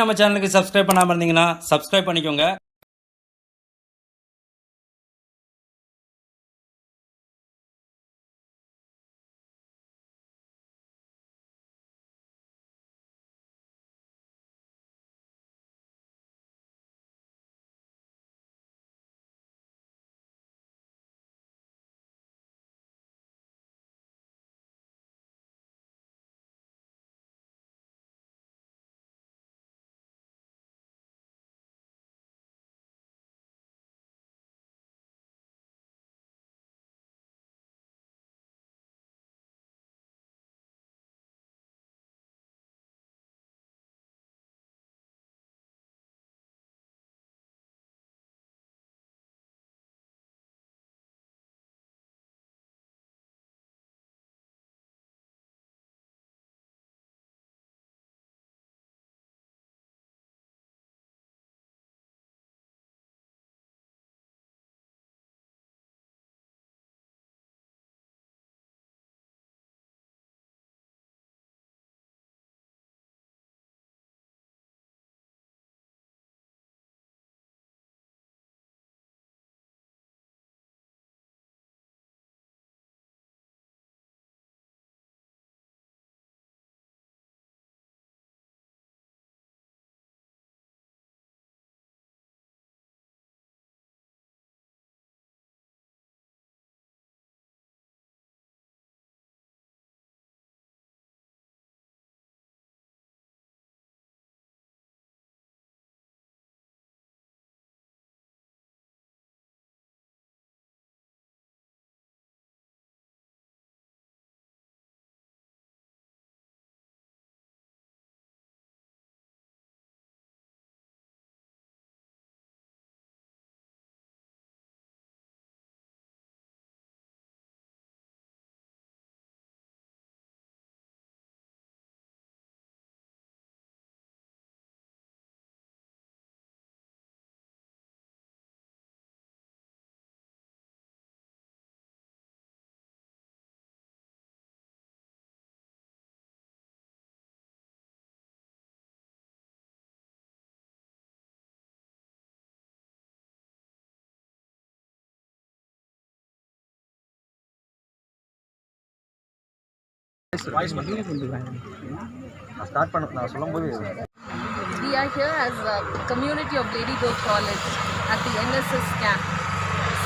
நம்ம சேனலுக்கு சப்ஸ்கிரைப் பண்ணாமல் இருந்தீங்கன்னா சப்ஸ்கிரைப் பண்ணிக்கோங்க. We are here as a community of Ladygirl College at the NSS camp,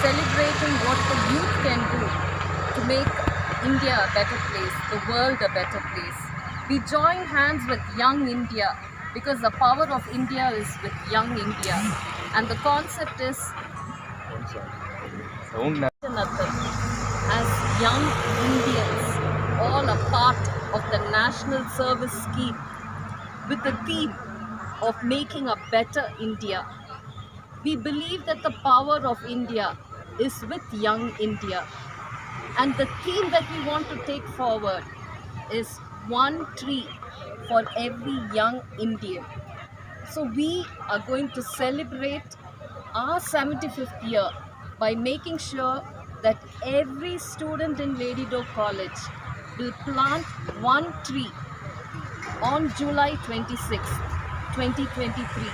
celebrating what the youth can do to make India a better place, the world a better place. We join hands with Young India because the power of India is with Young India. And the concept is as Young Indians, all a part of the National Service Scheme with the theme of making a better India. We believe that the power of India is with young India. And the theme that we want to take forward is one tree for every young Indian. So we are going to celebrate our 75th year by making sure that every student in Lady Doe College will plant one tree on July 26, 2023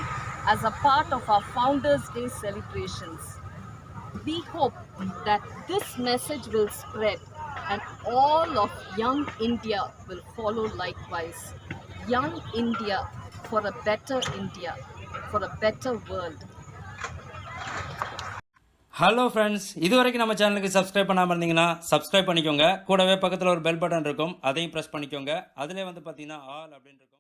as a part of our Founders Day celebrations. We hope that this message will spread and all of young India will follow likewise. Young India for a better India, for a better world. Hello friends இது வரைக்கும் நம்ம சேனலுக்கு subscribe பண்ணாமல் இருந்தீங்கன்னா subscribe பண்ணிக்கோங்க. கூடவே பக்கத்தில் ஒரு பெல் பட்டன் இருக்கும். அதையும் ப்ரெஸ் பண்ணிக்கோங்க. அதிலே வந்து பார்த்தீங்கன்னா ஆல் அப்படின்னு இருக்கும்.